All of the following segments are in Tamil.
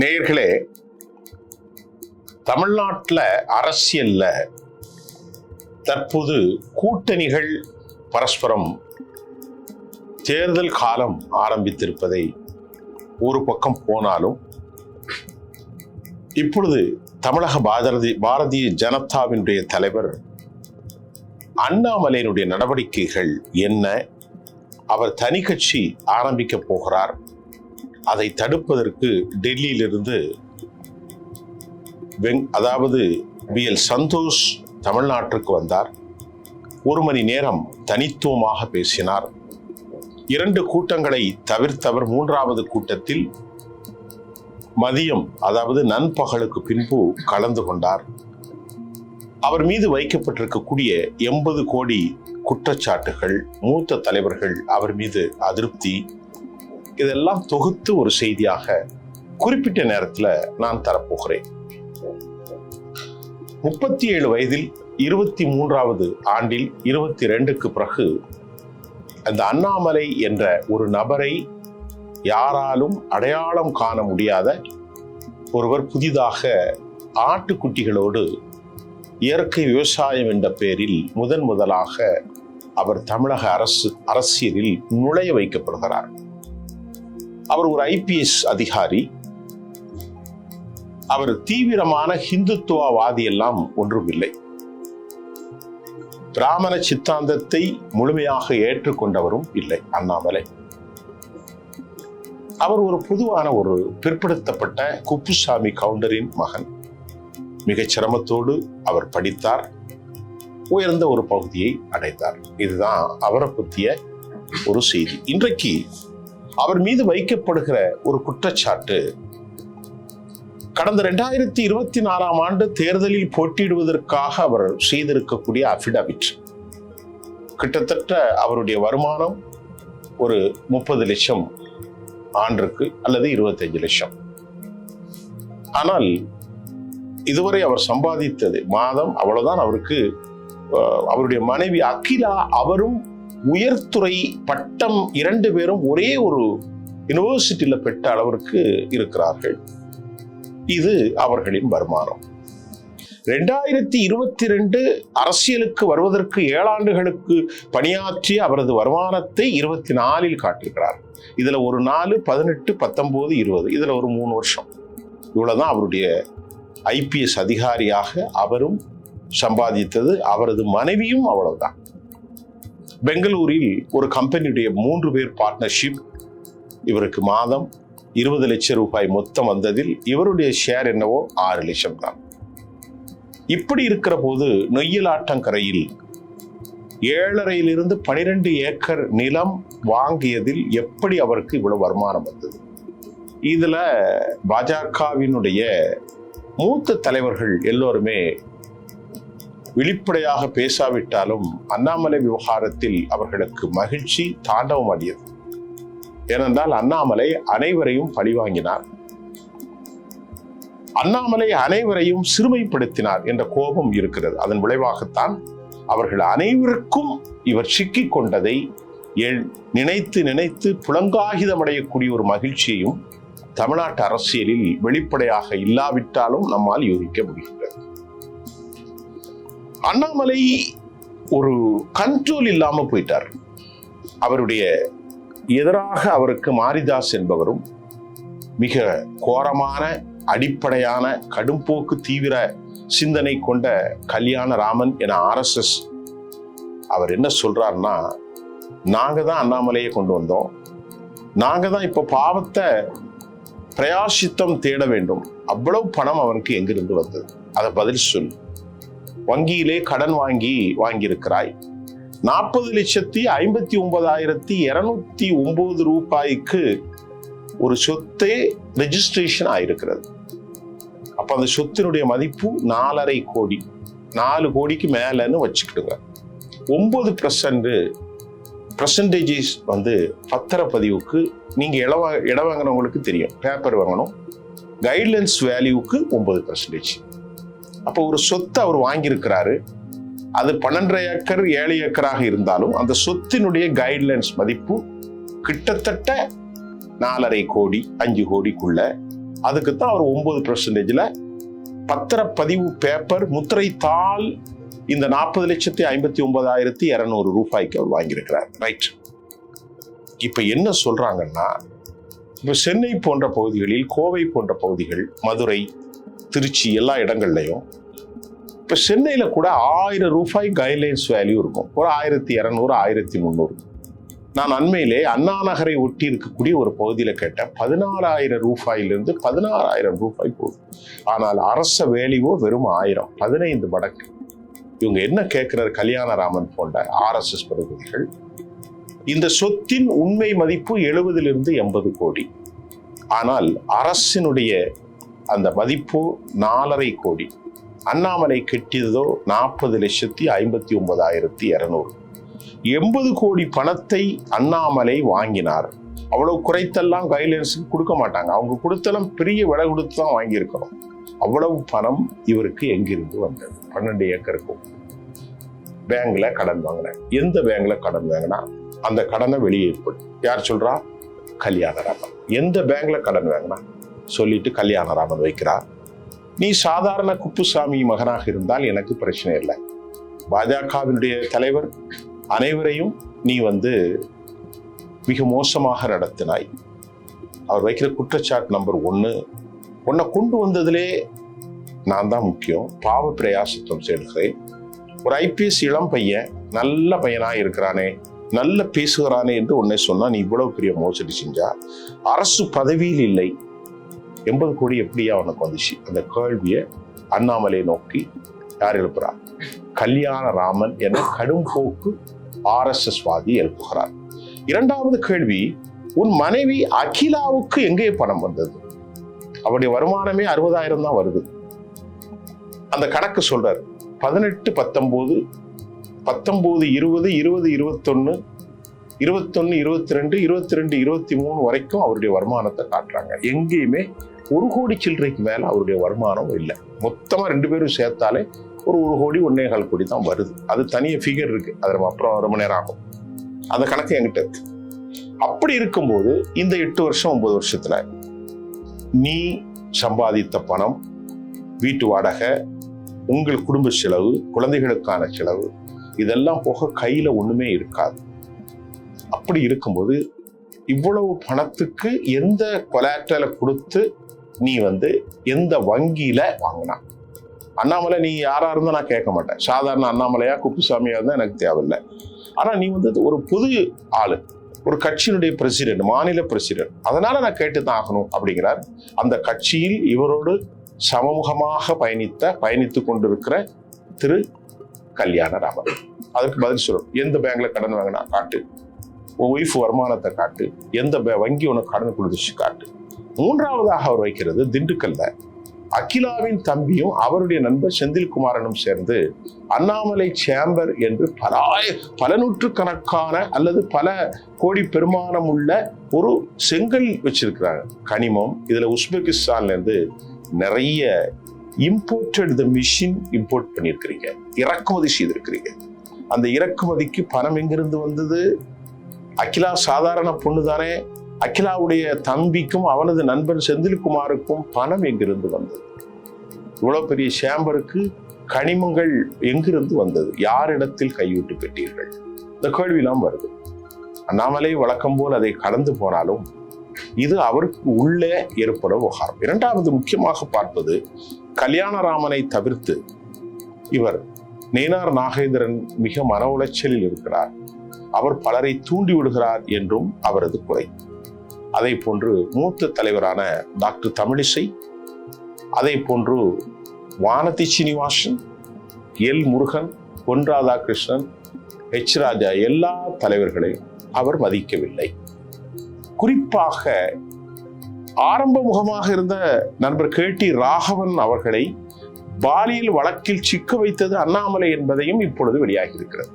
நேயர்களே தமிழ்நாட்டில் அரசியலில் தற்போது கூட்டணிகள் பரஸ்பரம் தேர்தல் காலம் ஆரம்பித்திருப்பதை ஒரு பக்கம் போனாலும் இப்பொழுது தமிழக பாரதி பாரதிய ஜனதாவினுடைய தலைவர் அண்ணாமலையினுடைய நடவடிக்கைகள் என்ன? அவர் தனி கட்சி ஆரம்பிக்க போகிறார். அதை தடுப்பதற்கு டெல்லியிலிருந்து வெங் அதாவது பி எல் சந்தோஷ் தமிழ்நாட்டிற்கு வந்தார். ஒரு மணி நேரம் தனித்துவமாக பேசினார். இரண்டு கூட்டங்களை தவிர்த்தவர் மூன்றாவது கூட்டத்தில் மதியம் அதாவது நண்பகலுக்கு பின்பு கலந்து கொண்டார். அவர் மீது வைக்கப்பட்டிருக்கக்கூடிய எண்பது கோடி குற்றச்சாட்டுகள் மூத்த தலைவர்கள் அவர் மீது அதிருப்தி இதெல்லாம் தொகுத்து ஒரு செய்தியாக குறிப்பிட்ட நேரத்தில் நான் தரப்போகிறேன். முப்பத்தி ஏழு வயதில் இருபத்தி மூன்றாவது ஆண்டில் இருபத்தி ரெண்டுக்கு பிறகு அந்த அண்ணாமலை என்ற ஒரு நபரை யாராலும் அடையாளம் காண முடியாத ஒருவர் புதிதாக ஆட்டுக்குட்டிகளோடு இயற்கை விவசாயம் என்ற பெயரில் முதன் முதலாக அவர் தமிழக அரசு அரசியலில் நுழைய வைக்கப்படுகிறார். அவர் ஒரு ஐபிஎஸ் அதிகாரி. அவர் தீவிரமான ஹிந்துத்துவவாதி எல்லாம் ஒன்றும் இல்லை பிராமண சித்தாந்தத்தை முழுமையாக ஏற்றுக்கொண்டவரும் இல்லை அண்ணாமலை. அவர் ஒரு பொதுவான ஒரு பிற்படுத்தப்பட்ட குப்புசாமி கவுண்டரின் மகன். மிக சிரமத்தோடு அவர் படித்தார். உயர்ந்த ஒரு பகுதியை அடைந்தார். இதுதான் அவரை பற்றிய ஒரு செய்தி. இன்றைக்கு அவர் மீது வைக்கப்படுகிற ஒரு குற்றச்சாட்டு. கடந்த ரெண்டாயிரத்தி இருபத்தி நாலாம் ஆண்டு தேர்தலில் போட்டியிடுவதற்காக அவர் செய்திருக்கக்கூடிய அஃபிடாவிட் கிட்டத்தட்ட அவருடைய வருமானம் ஒரு முப்பது லட்சம் ஆண்டுக்கு அல்லது இருபத்தஞ்சு லட்சம். ஆனால் இதுவரை அவர் சம்பாதித்தது மாதம் அவ்வளவுதான் அவருக்கு அஹ், அவருடைய மனைவி அகிலா அவரும் உயர்துறை பட்டம் இரண்டு பேரும் ஒரே ஒரு யூனிவர்சிட்டியில் பெற்ற அளவிற்கு இருக்கிறார்கள். இது அவர்களின் வருமானம். ரெண்டாயிரத்தி இருபத்தி ரெண்டு அரசியலுக்கு வருவதற்கு ஏழாண்டுகளுக்கு பணியாற்றிய அவரது வருமானத்தை இருபத்தி நாலில் காட்டுகிறார் இதில் ஒரு நாலு பதினெட்டு பத்தொம்போது இருபது இதில் ஒரு மூணு வருஷம். இவ்வளோதான் அவருடைய ஐபிஎஸ் அதிகாரியாக அவரும் சம்பாதித்தது அவரது மனைவியும் அவ்வளவுதான். பெங்களூரில் ஒரு கம்பெனியுடைய மூன்று பேர் பார்ட்னர்ஷிப் இவருக்கு மாதம் இருபது லட்சம் ரூபாய் மொத்தம் வந்ததில் இவருடைய ஷேர் என்னவோ ஆறு லட்சம் தான். இப்படி இருக்கிற போது நொய்யலாட்டங்கரையில் ஏழரையிலிருந்து பனிரெண்டு ஏக்கர் நிலம் வாங்கியதில் எப்படி அவருக்கு இவ்வளவு வருமானம் வந்தது? இதில் பாஜகவினுடைய மூத்த தலைவர்கள் எல்லோருமே வெளிப்படையாக பேசாவிட்டாலும் அண்ணாமலை விவகாரத்தில் அவர்களுக்கு மகிழ்ச்சி தாண்டவம் ஆடியது ஏனென்றால் அண்ணாமலை அனைவரையும் பழிவாங்கினார். அண்ணாமலை அனைவரையும் சிறுமைப்படுத்தினார் என்ற கோபம் இருக்கிறது. அதன் விளைவாகத்தான் அவர்கள் அனைவருக்கும் இவர் சிக்கிக் கொண்டதை நினைத்து நினைத்து புலங்காகிதமடையக்கூடிய ஒரு மகிழ்ச்சியையும் தமிழ்நாட்டு அரசியலில் வெளிப்படையாக இல்லாவிட்டாலும் நம்மால் யூகிக்க முடிகிறது. அண்ணாமலை ஒரு கண்ட்ரோல் இல்லாமல் போயிட்டார். அவருடைய எதிராக அவருக்கு மாரிதாஸ் என்பவரும் மிக கோரமான அடிப்படையான கடும்போக்கு தீவிர சிந்தனை கொண்ட கல்யாண ராமன் என ஆர்எஸ்எஸ் அவர் என்ன சொல்றாருன்னா நாங்கள் தான் அண்ணாமலையை கொண்டு வந்தோம். நாங்கள் தான் இப்போ பாவத்தை பிரயாசித்தம் தேட வேண்டும். அவ்வளவு பணம் அவனுக்கு எங்கிருந்து வந்தது? அதை பதில் சொல்லு வங்கியிலே கடன் வாங்கி வாங்கியிருக்கிறாய். நாற்பது லட்சத்தி ஐம்பத்தி ஒன்பதாயிரத்தி இருநூத்தி ஒன்பது ரூபாய்க்கு ஒரு சொத்தே ரெஜிஸ்ட்ரேஷன் ஆயிருக்கிறது. அப்ப அந்த சொத்தினுடைய மதிப்பு நாலரை கோடி. நாலு கோடிக்கு மேலன்னு வச்சுக்கிடுங்க. ஒன்பது பர்சன்ட் பர்சன்டேஜஸ் வந்து பத்திரப்பதிவுக்கு நீங்கள் இட வா- இடம் வாங்கினவங்களுக்கு தெரியும். பேப்பர் வாங்கணும். கைட்லைன்ஸ் வேல்யூக்கு ஒன்பது பர்சன்டேஜ் அப்போ ஒரு சொத்தை அவர் வாங்கியிருக்கிறாரு. அது பன்னெண்டரை ஏக்கர் ஏழு ஏக்கராக இருந்தாலும் அந்த சொத்தினுடைய கைட்லைன்ஸ் மதிப்பு கிட்டத்தட்ட நாலரை கோடி அஞ்சு கோடிக்குள்ள அதுக்கு தான் அவர் ஒன்பது பர்சன்டேஜில் பத்திரப்பதிவு பேப்பர் முத்திரைத்தாள் இந்த நாற்பது லட்சத்தி ஐம்பத்தி ஒன்பதாயிரத்தி இரநூறு ரூபாய்க்கு அவர் வாங்கியிருக்கிறார். ரைட் இப்போ என்ன சொல்கிறாங்கன்னா இப்போ சென்னை போன்ற பகுதிகளில் கோவை போன்ற பகுதிகள் மதுரை திருச்சி எல்லா இடங்கள்லையும் இப்போ சென்னையில் கூட ஆயிரம் ரூபாய் கைட்லைன்ஸ் வேல்யூ இருக்கும். ஒரு ஆயிரத்தி இரநூறு ஆயிரத்தி முந்நூறு. நான் அண்மையிலே அண்ணா நகரை ஒட்டி இருக்கக்கூடிய ஒரு பகுதியில் கேட்டேன். பதினாலாயிரம் ரூபாயிலிருந்து பதினாறாயிரம் ரூபாய் போகுது. ஆனால் அரச வேலையோ வெறும் ஆயிரம் பதினைந்து மடங்கு. இவங்க என்ன கேட்கிறார் கல்யாணராமன் போன்ற ஆர்எஸ்எஸ் பிரதிநிதிகள்? இந்த சொத்தின் உண்மை மதிப்பு எழுபதிலிருந்து எண்பது கோடி. ஆனால் அரசினுடைய அந்த மதிப்பு நாலரை கோடி. அண்ணாமலை கெட்டியதோ நாற்பது லட்சத்தி ஐம்பத்தி ஒன்பதாயிரத்தி இரநூறு. எண்பது கோடி பணத்தை அண்ணாமலை வாங்கினார். அவ்வளவு குறைத்தெல்லாம் கைட்லைன்ஸுக்கு கொடுக்க மாட்டாங்க. அவங்க கொடுத்தெல்லாம் பெரிய விலை கொடுத்து தான் வாங்கியிருக்கணும் அவ்வளவு பணம் இவருக்கு எங்கிருந்து வந்தது? பன்னெண்டு ஏக்கருக்கும் பேங்க்ல கடன் வாங்கினேன். எந்த பேங்க்ல கடன் வாங்கினா அந்த கடனை வெளியே ஏற்படும் யார் சொல்றா? கல்யாணராமன். எந்த பேங்க்ல கடன் வாங்கினா? சொல்லிட்டு கல்யாணராமன் வைக்கிறார். நீ சாதாரண குப்புசாமி மகனாக இருந்தால் எனக்கு பிரச்சனை இல்லை. பாஜகவினுடைய தலைவர் அனைவரையும் நீ வந்து மிக மோசமாக நடத்தினாய். அவர் வைக்கிற குற்றச்சாட்டு நம்பர் ஒன்று உன்னை கொண்டு வந்ததிலே நான் தான் முக்கியம். பாவ பிரயாசத்துவம் செய்கிறேன் ஒரு ஐபிஎஸ் இளம் பையன் நல்ல பையனாக இருக்கிறானே நல்ல பேசுகிறானே என்று உன்னை சொன்னால் நீ இவ்வளவு பெரிய மோசடி செஞ்சா? அரசு பதவியில் இல்லை. எண்பது கோடி எப்படியா உனக்கு வந்துச்சு. அந்த கேள்வியை அண்ணாமலையை நோக்கி யார் எழுப்புறார் கல்யாண ராமன் என கடும் போக்கு ஆர்எஸ்எஸ் வாதி எழுப்புகிறார். இரண்டாவது கேள்வி உன் மனைவி அகிலாவுக்கு எங்கே பணம் வந்தது? அவருடைய வருமானமே அறுபதாயிரம் தான் வருது. அந்த கணக்கு சொல்றார். பதினெட்டு பத்தொம்போது பத்தொம்போது இருபது இருபது இருபத்தொன்னு இருபத்தொன்னு இருபத்தி ரெண்டு இருபத்தி ரெண்டு இருபத்தி மூணு வரைக்கும் அவருடைய வருமானத்தை காட்டுறாங்க. எங்கேயுமே ஒரு கோடி சில்லறைக்கு மேலே அவருடைய வருமானம் இல்லை. மொத்தமாக ரெண்டு பேரும் சேர்த்தாலே ஒரு ஒரு கோடி ஒன்னேகால் கோடி தான் வருது. அது தனிய ஃபிகர் இருக்குது அது நம்ம அப்புறம் ரொம்ப நேரம் ஆகும். அந்த கணக்கு என்கிட்ட இருக்கு. அப்படி இருக்கும்போது இந்த எட்டு வருஷம் ஒன்பது வருஷத்தில் நீ சம்பாதித்த பணம் வீட்டு வாடகை உங்கள் குடும்ப செலவு குழந்தைகளுக்கான செலவு இதெல்லாம் போக கையில் ஒன்றுமே இருக்காது. அப்படி இருக்கும்போது இவ்வளவு பணத்துக்கு எந்த கொலாட்டலை கொடுத்து நீ வந்து எந்த வங்கியில் வாங்கினா? அண்ணாமலை நீ யாராக இருந்தால் நான் கேட்க மாட்டேன். சாதாரண அண்ணாமலையா குப்புசாமியாக இருந்தால் எனக்கு தேவையில்லை. ஆனால் நீ வந்து ஒரு பொது ஆளு. ஒரு கட்சியினுடைய பிரசிடென்ட் மாநில பிரசிடென்ட் அதனால நான் கேட்டு தான் ஆகணும் அப்படிங்கிறார். அந்த கட்சியில் இவரோடு சமமுகமாக பயணித்த பயணித்து கொண்டிருக்கிற திரு கல்யாணராமன். அதுக்கு பதில் சொல்லணும். எந்த பேங்க்ல கடன் வாங்கினா காட்டு. உன் ஒய்ஃப் வருமானத்தை காட்டு. எந்த வங்கி உனக்கு கடன் கொடுத்துச்சு காட்டு. மூன்றாவதாக அவர் வைக்கிறது திண்டுக்கல்ல. அகிலாவின் தம்பியும் அவருடைய நண்பர் செந்தில்குமாரனும் சேர்ந்து அண்ணாமலை சேம்பர் என்று பல பல நூற்றுக்கணக்கான அல்லது பல கோடி பெருமானம் உள்ள ஒரு செங்கல் வச்சிருக்கிறாங்க. கனிமம் இதுல உஸ்பெகிஸ்தான்லேருந்து நிறைய இம்போர்ட்டட் த மிஷின் இம்போர்ட் பண்ணியிருக்கிறீங்க. இறக்குமதி செய்திருக்கிறீங்க. அந்த இறக்குமதிக்கு பணம் எங்கிருந்து வந்தது? அகிலா சாதாரண பொண்ணு தானே அகிலாவுடைய தம்பிக்கும் அவனது நண்பன் செந்தில்குமாருக்கும் பணம் எங்கிருந்து வந்தது? இவ்வளோ பெரிய சேம்பருக்கு கனிமங்கள் எங்கிருந்து வந்தது? யாரிடத்தில் கைவிட்டு பெற்றீர்கள்? இந்த கேள்வியெல்லாம் வருது. அண்ணாமலை வழக்கம் போல் அதை கடந்து போனாலும் இது அவருக்கு உள்ளே ஏற்படும் விவகாரம் இரண்டாவது முக்கியமாக பார்ப்பது கல்யாணராமனை தவிர்த்து இவர் நேனார் நாகேந்திரன் மிக மன உளைச்சலில் இருக்கிறார். அவர் பலரை தூண்டி விடுகிறார் என்றும் அவரது குறை. அதை போன்று மூத்த தலைவரான டாக்டர் தமிழிசை அதை போன்று வானதி சீனிவாசன் எல் முருகன் பொன் ராதாகிருஷ்ணன் ஹெச் ராஜா எல்லா தலைவர்களையும் அவர் மதிக்கவில்லை. குறிப்பாக ஆரம்ப முகமாக இருந்த நண்பர் கே டி ராகவன் அவர்களை பாலியல் வழக்கில் சிக்க வைத்தது அண்ணாமலை என்பதையும் இப்பொழுது வெளியாகி இருக்கிறது.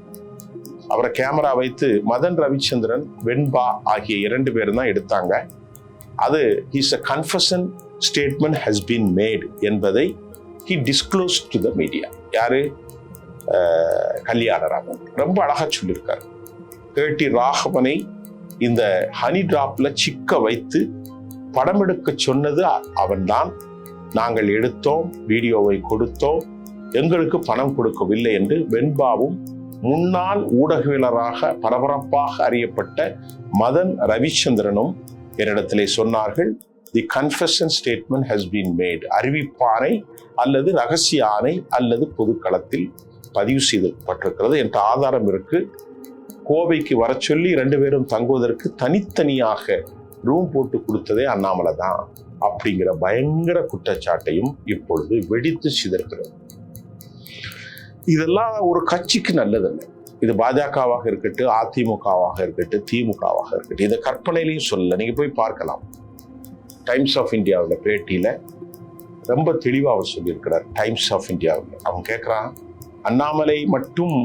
அவரை கேமரா வைத்து மதன் ரவிச்சந்திரன் வெண்பா ஆகிய இரண்டு பேரும் தான் எடுத்தாங்க. அது is a confession statement has been made என்பதை he disclose to the media யாரு? கல்யாணராமன். ரொம்ப அழகாக சொல்லியிருக்காரு. கேட்டி ராகவனை இந்த ஹனி டிராப்ல சிக்க வைத்து படம் எடுக்க சொன்னது அவன்தான் நாங்கள் எடுத்தோம் வீடியோவை கொடுத்தோம். எங்களுக்கு பணம் கொடுக்கவில்லை என்று வெண்பாவும் முன்னாள் ஊடகவியலராக பரபரப்பாக அறியப்பட்ட மதன் ரவிச்சந்திரனும் என்னிடத்திலே சொன்னார்கள் the confession statement has been made அறிவிப்பானை அல்லது ரகசிய ஆணை அல்லது பொதுக்களத்தில் பதிவு செய்யப்பட்டிருக்கிறது என்ற ஆதாரம் இருக்கு. கோவைக்கு வர சொல்லி ரெண்டு பேரும் தங்குவதற்கு தனித்தனியாக ரூம் போட்டு கொடுத்ததே அண்ணாமலை தான். அப்படிங்கிற பயங்கர குற்றச்சாட்டையும் இப்பொழுது வெடித்து சிதறுகிறது இதெல்லாம் ஒரு கட்சிக்கு நல்லதல்ல இது பாஜகவாக இருக்கட்டும் அதிமுகவாக இருக்கட்டும் திமுகவாக இருக்கட்டும். இதை கற்பனையிலையும் சொல்லல. நீங்க போய் பார்க்கலாம். டைம்ஸ் ஆஃப் இந்தியாவில் பேட்டியில ரொம்ப தெளிவாக அவர் சொல்லியிருக்கிறார் டைம்ஸ் ஆஃப் இந்தியாவில் அவன் கேட்குறான் அண்ணாமலை மட்டும்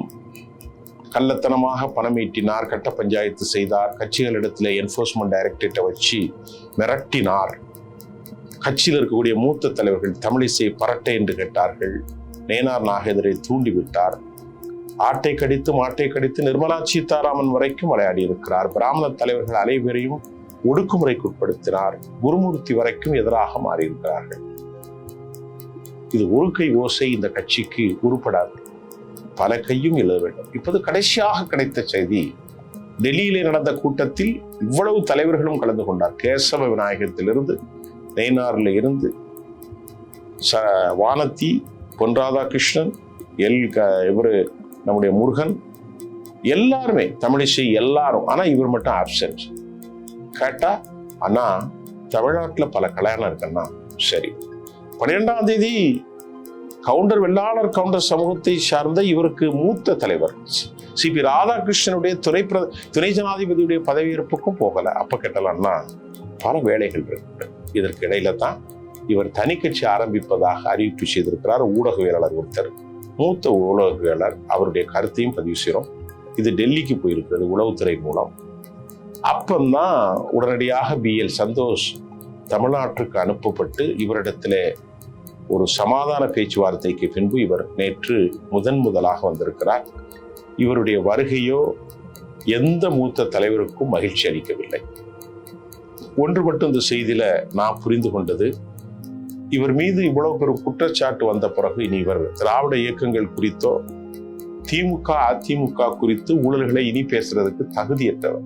கள்ளத்தனமாக பணம் ஈட்டினார் கட்ட பஞ்சாயத்து செய்தார் கட்சிகளிடத்தில் என்ஃபோர்ஸ்மெண்ட் டைரக்டரேட்டை வச்சு மிரட்டினார். கட்சியில் இருக்கக்கூடிய மூத்த தலைவர்கள் தமிழிசை பரட்டை என்று கேட்டார்கள். நேனார் நாகேந்திரை தூண்டிவிட்டார். ஆட்டை கடித்து மாட்டை கடித்து நிர்மலா சீதாராமன் வரைக்கும் விளையாடி இருக்கிறார் பிராமண தலைவர்கள் அனைவரையும் ஒடுக்குமுறைக்கு உட்படுத்தினார். குருமூர்த்தி வரைக்கும் எதிராக மாறியிருக்கிறார்கள். இது ஒரு கை ஓசை இந்த கட்சிக்கு உருப்படாது. பல கையும் எழுத வேண்டும். இப்போது கடைசியாக கிடைத்த செய்தி டெல்லியிலே நடந்த கூட்டத்தில் இவ்வளவு தலைவர்களும் கலந்து கொண்டார். கேசவ விநாயகத்திலிருந்து நெய்னாரில் இருந்து ச வானத்தி பொன் ராதாகிருஷ்ணன் எல் க இவர் நம்முடைய முருகன் எல்லாருமே தமிழிசை எல்லாரும் ஆனால் இவர் மட்டும் ஆப்சன்ட் கேட்டா அண்ணா தமிழ்நாட்டில் பல கல்யாணம் இருக்குன்னா சரி. பன்னிரெண்டாம் தேதி கவுண்டர் வெள்ளாளர் கவுண்டர் சமூகத்தை சார்ந்த இவருக்கு மூத்த தலைவர் சி பி ராதாகிருஷ்ணனுடைய துணை பிர துணை ஜனாதிபதியுடைய பதவியேற்புக்கும் போகலை. அப்போ கேட்டலாம்னா பல வேலைகள் இருக்கு. இதற்கு இடையில தான் இவர் தனிக்கட்சி ஆரம்பிப்பதாக அறிவிப்பு செய்திருக்கிறார் ஊடகவியலாளர் ஒருத்தர். மூத்த ஊடகவியலாளர் அவருடைய கருத்தையும் பதிவு செய்கிறோம். இது டெல்லிக்கு போயிருக்கிறது உளவுத்துறை மூலம். அப்பந்தான் உடனடியாக பி எல் சந்தோஷ் தமிழ்நாட்டுக்கு அனுப்பப்பட்டு இவரிடத்துல ஒரு சமாதான பேச்சுவார்த்தைக்கு பின்பு இவர் நேற்று முதன் முதலாக வந்திருக்கிறார். இவருடைய வருகையோ எந்த மூத்த தலைவருக்கும் மகிழ்ச்சி அளிக்கவில்லை. ஒன்று மட்டும் இந்த செய்தியில் நான் புரிந்து கொண்டது. இவர் மீது இவ்வளவு பெரும் குற்றச்சாட்டு வந்த பிறகு இனி இவர் திராவிட இயக்கங்கள் குறித்தோ திமுக அதிமுக குறித்து ஊழல்களை இனி பேசுறதுக்கு தகுதியற்றவர்.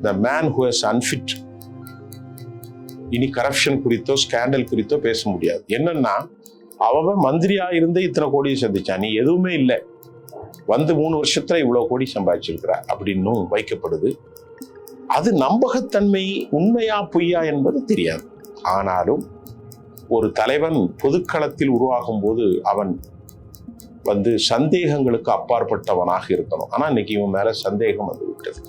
The man who has unfit இனி கரப்ஷன் குறித்தோ ஸ்கேண்டல் குறித்தோ பேச முடியாது. என்னன்னா அவன் மந்திரியா இருந்து இத்தனை கோடியை சந்திச்சான். நீ எதுவுமே இல்லை. வந்து மூணு வருஷத்துல இவ்வளவு கோடி சம்பாதிச்சிருக்கிற அப்படின்னும் வைக்கப்படுது. அது நம்பகத்தன்மை உண்மையா பொய்யா என்பது தெரியாது. ஆனாலும் ஒரு தலைவன் பொதுக்களத்தில் உருவாகும் போது அவன் வந்து சந்தேகங்களுக்கு அப்பாற்பட்டவனாக இருக்கணும். ஆனால் இன்னைக்கு இவன் மேல சந்தேகம் வந்து விட்டது.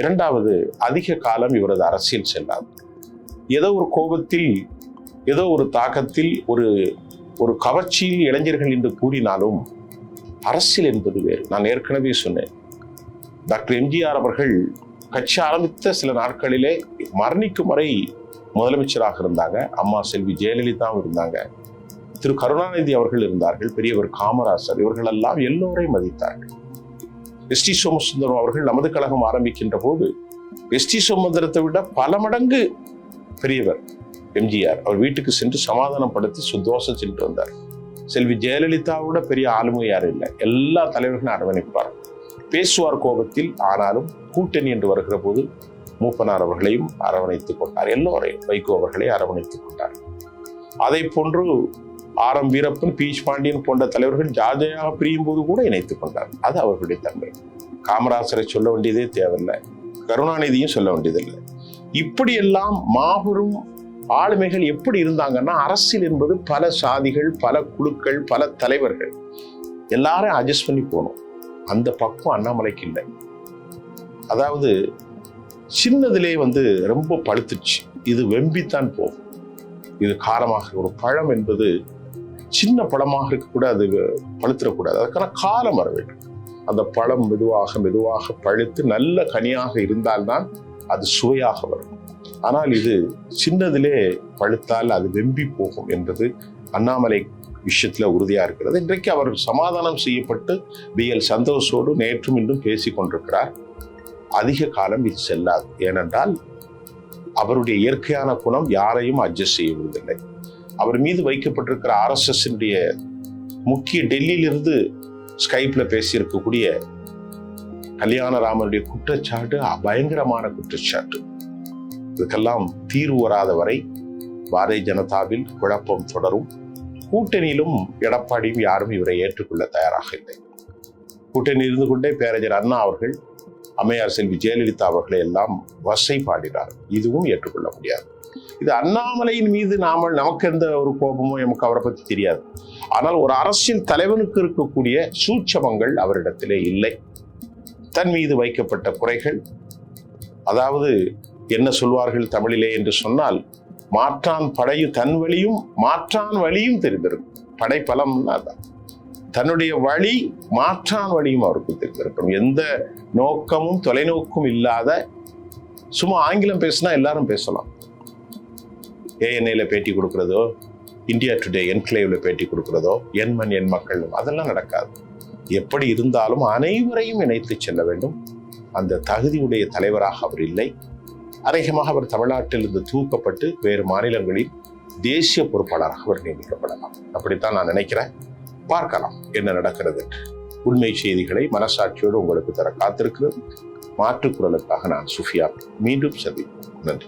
இரண்டாவது அதிக காலம் இவரது அரசியல் செல்லாது. ஏதோ ஒரு கோபத்தில் ஏதோ ஒரு தாக்கத்தில் ஒரு ஒரு கவர்ச்சியில் இளைஞர்கள் என்று கூறினாலும் அரசியல் என்பது வேறு. நான் ஏற்கனவே சொன்னேன். டாக்டர் எம்ஜிஆர் அவர்கள் கட்சி ஆரம்பித்த சில நாட்களிலே மரணிக்கும் வரை முதலமைச்சராக இருந்தாங்க. அம்மா செல்வி ஜெயலலிதாவும் இருந்தாங்க. திரு கருணாநிதி அவர்கள் இருந்தார்கள். பெரியவர் காமராசர் இவர்களெல்லாம் எல்லோரையும் மதித்தார்கள். எஸ் டி சோமசுந்தரம் அவர்கள் நமது கழகம் ஆரம்பிக்கின்ற போது எஸ் டி சோமசுந்தரத்தை விட பல மடங்கு பெரியவர் எம்ஜிஆர். அவர் வீட்டுக்கு சென்று சமாதானப்படுத்தி சுத்தோஷம் சென்று வந்தார். செல்வி ஜெயலலிதாவோட பெரிய ஆளுமை யாரும் இல்லை. எல்லா தலைவர்களும் அரவணைப்பார். பேசுவார் கோபத்தில் ஆனாலும் கூட்டணி என்று வருகிற போது மூப்பனார் அவர்களையும் அரவணைத்துக் கொண்டார். எல்லோரையும் வைகோ அவர்களை அரவணைத்துக் கொண்டார். அதை போன்று ஆர் எம் வீரப்பன் பீச் பாண்டியன் போன்ற தலைவர்கள் ஜாஜையாக பிரியும் போது கூட இணைத்துக் கொண்டார். அது அவர்களுடைய தன்மை. காமராசரை சொல்ல வேண்டியதே தேவையில்லை. கருணாநிதியும் சொல்ல வேண்டியதில்லை. இப்படியெல்லாம் மாபெரும் ஆளுமைகள் எப்படி இருந்தாங்கன்னா அரசியல் என்பது பல சாதிகள் பல குழுக்கள் பல தலைவர்கள். எல்லாரும் அட்ஜஸ்ட் பண்ணி போகணும். அந்த பக்கம் அண்ணாமலைக்கு இல்லை. அதாவது சின்னதிலே வந்து ரொம்ப பழுத்துச்சு. இது வெம்பித்தான் போகும் இது காலமாக ஒரு பழம் என்பது சின்ன பழமாக இருக்க கூட அது பழுத்திடக்கூடாது. அதுக்கான காலம் வர வேண்டும். அந்த பழம் மெதுவாக மெதுவாக பழுத்து நல்ல கனியாக இருந்தால்தான் அது சுவையாக வரும். ஆனால் இது சின்னதிலே பழுத்தால் அது வெம்பி போகும் என்பது அண்ணாமலை விஷயத்தில் உறுதியாக இருக்கிறது. இன்றைக்கு அவர் சமாதானம் செய்யப்பட்டு பி எல் சந்தோஷோடு நேற்றும் இன்றும் பேசி கொண்டிருக்கிறார் அதிக காலம் இது செல்லாது. ஏனென்றால் அவருடைய இயற்கையான குணம் யாரையும் அட்ஜஸ்ட் செய்வதில்லை அவர் மீது வைக்கப்பட்டிருக்கிற ஆர்எஸ்எஸ்னுடைய முக்கிய டெல்லியிலிருந்து ஸ்கைப்பில் பேசியிருக்கக்கூடிய கல்யாணராமனுடைய குற்றச்சாட்டு பயங்கரமான குற்றச்சாட்டு. இதுக்கெல்லாம் தீர்வு வராத வரை பாரதிய ஜனதாவில் குழப்பம் தொடரும். கூட்டணியிலும் எடப்பாடியும் யாரும் இவரை ஏற்றுக்கொள்ள தயாராக இல்லை. கூட்டணி இருந்து கொண்டே பேரறிஞர் அண்ணா அவர்கள் அம்மையார் செல்வி ஜெயலலிதா அவர்களை எல்லாம் வசை பாடினார் இதுவும் ஏற்றுக்கொள்ள முடியாது. இது அண்ணாமலையின் மீது நாம நமக்கு எந்த ஒரு கோபமும் நமக்கு அவரை பற்றி தெரியாது. ஆனால் ஒரு அரசியல் தலைவனுக்கு இருக்கக்கூடிய சூட்சமங்கள் அவரிடத்திலே இல்லை. தன் மீது வைக்கப்பட்ட குறைகள். அதாவது என்ன சொல்வார்கள் தமிழிலே என்று சொன்னால் மாற்றான் படையும் தன் வழியும் மாற்றான் வழியும் தெரிந்திருக்கும். படைப்பலம்னா அதான் தன்னுடைய வழி மாற்றான் வழியும் அவருக்கு தெரிந்திருக்கணும் எந்த நோக்கமும் தொலைநோக்கும் இல்லாத சும்மா ஆங்கிலம் பேசினா எல்லாரும் பேசலாம். ஏஎன்ஐயில் பேட்டி கொடுக்குறதோ இந்தியா டுடே என்க்ளேவில் பேட்டி கொடுக்குறதோ என் மண் என் மக்கள் அதெல்லாம் நடக்காது. எப்படி இருந்தாலும் அனைவரையும் இணைத்து செல்ல வேண்டும். அந்த தகுதியுடைய தலைவராக அவர் இல்லை. அநேகமாக அவர் தமிழ்நாட்டில் இருந்து தூக்கப்பட்டு வேறு மாநிலங்களில் தேசிய பொறுப்பாளராக அவர் நியமிக்கப்படலாம். அப்படித்தான் நான் நினைக்கிறேன். பார்க்கலாம் என்ன நடக்கிறது. என்று. உண்மை செய்திகளை மனசாட்சியோடு உங்களுக்கு தர காத்திருக்கிறது மாற்றுக் குரலுக்காக நான் சுஃபியா மீண்டும் சந்திப்போம். நன்றி.